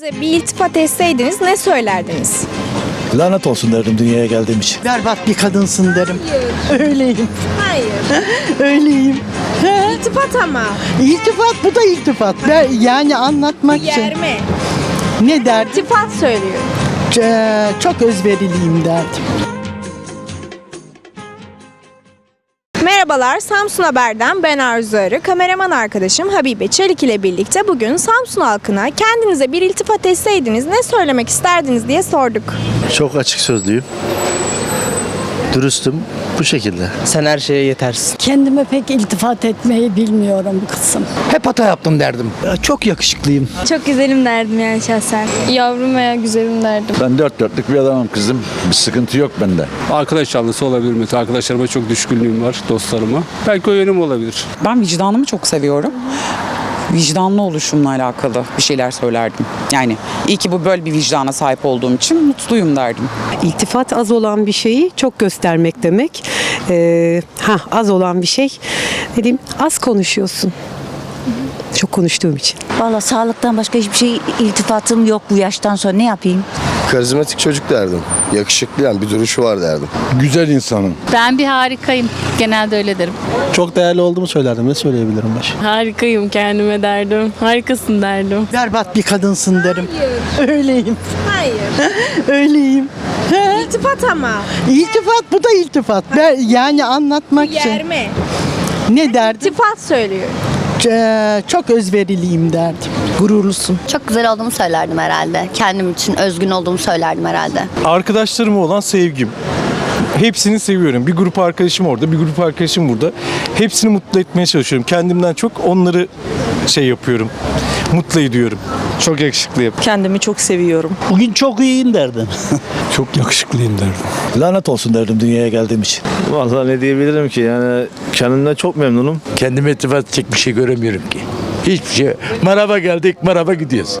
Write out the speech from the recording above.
Size bir iltifat etseydiniz ne söylerdiniz? Lanet olsun derdim dünyaya geldiğim için. Berbat bir kadınsın derim. Öyleyim, Hayır. öyleyim. İltifat ama. İltifat, bu da iltifat. Ben, yani anlatmak için. Yerme. Ne derdim? İltifat söylüyor. Ee, çok özveriliyim derdim. Merhabalar, Samsun Haber'den ben Arzu Arı. Kameraman arkadaşım Habibe Çelik ile birlikte bugün Samsun halkına kendinize bir iltifat etseydiniz ne söylemek isterdiniz diye sorduk. Çok açık sözlüyüm. Dürüstüm. Bu şekilde. Sen her şeye yetersin. Kendime pek iltifat etmeyi bilmiyorum kızım. Hep hata yaptım derdim. Çok yakışıklıyım. Çok güzelim derdim yani şahsen. Yavrum veya güzelim derdim. Ben dört dörtlük bir adamım kızım. Bir sıkıntı yok bende. Arkadaş canlısı olabilir mesela. Arkadaşlarıma çok düşkünlüğüm var, dostlarıma. Belki o yönüm olabilir. Ben vicdanımı çok seviyorum. Vicdanlı oluşumla alakalı bir şeyler söylerdim. Yani iyi ki bu böyle bir vicdana sahip olduğum için mutluyum derdim. İltifat az olan bir şeyi çok göstermek demek. Ee, ha az olan bir şey. Ne diyeyim? Az konuşuyorsun. Çok konuştuğum için. Valla sağlıktan başka hiçbir şey iltifatım yok bu yaştan sonra ne yapayım? Karizmatik çocuk derdim. Yakışıklı yani bir duruşu var derdim. Güzel insanım. Ben bir harikayım. Genelde öyle derim. Çok değerli olduğumu söylerdim. Ne söyleyebilirim baş? Harikayım kendime derdim. Harikasın derdim. Berbat bir kadınsın derim. Öyleyim, Hayır. öyleyim. İltifat ama. İltifat, bu da iltifat. Ben, yani anlatmak için. Yerme. Ne derdim? İltifat söylüyor. Ee, çok özveriliyim derdim. Gururlusun. Çok güzel olduğumu söylerdim herhalde. Kendim için özgün olduğumu söylerdim herhalde. Arkadaşlarıma olan sevgim. Hepsini seviyorum. Bir grup arkadaşım orada, bir grup arkadaşım burada. Hepsini mutlu etmeye çalışıyorum. Kendimden çok onları şey yapıyorum. Mutlu ediyorum. Çok yakışıklıyım. Kendimi çok seviyorum. Bugün çok iyiyim derdim. Çok yakışıklıyım derdim. Lanet olsun derdim dünyaya geldiğim için. Vallahi ne diyebilirim ki yani kendimden çok memnunum. Kendime iltifat edecek bir şey göremiyorum ki. Hiçbir şey. Merhaba geldik, merhaba gidiyoruz.